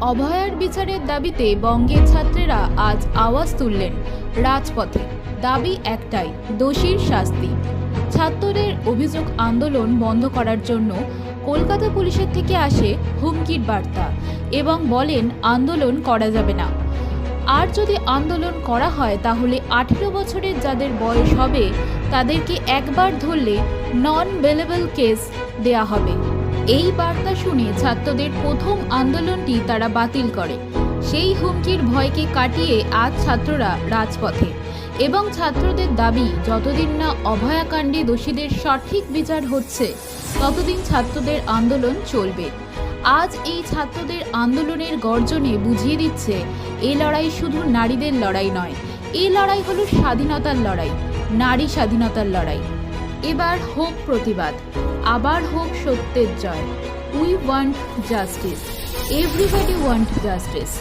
অভয়ার বিচারের দাবিতে বঙ্গের ছাত্রেরা আজ আওয়াজ তুললেন রাজপথে। দাবি একটাই দোষীর শাস্তি। ছাত্রদের অভিযোগ আন্দোলন বন্ধ করার জন্য কলকাতা পুলিশের থেকে আসে হুমকির বার্তা এবং বলেন, আন্দোলন করা যাবে না। আর যদি আন্দোলন করা হয়, তাহলে আঠেরো বছরের যাদের বয়স হবে, তাদেরকে একবার ধরলে নন বেলেবল কেস দেয়া হবে। এই বার্তা শুনে ছাত্রদের প্রথম আন্দোলনটি তারা বাতিল করে। সেই হুমকির ভয়কে কাটিয়ে আজ ছাত্ররা রাজপথে। এবং ছাত্রদের দাবি, যতদিন না অভয়াকাণ্ডে দোষীদের সঠিক বিচার হচ্ছে, ততদিন ছাত্রদের আন্দোলন চলবে। আজ এই ছাত্রদের আন্দোলনের গর্জনে বুঝিয়ে দিচ্ছে এই লড়াই শুধু নারীদের লড়াই নয় এই লড়াই হলো স্বাধীনতার লড়াই, নারী স্বাধীনতার লড়াই। এবার হোক প্রতিবাদ, আবার হোক সত্যের জয়। We want justice, everybody want justice.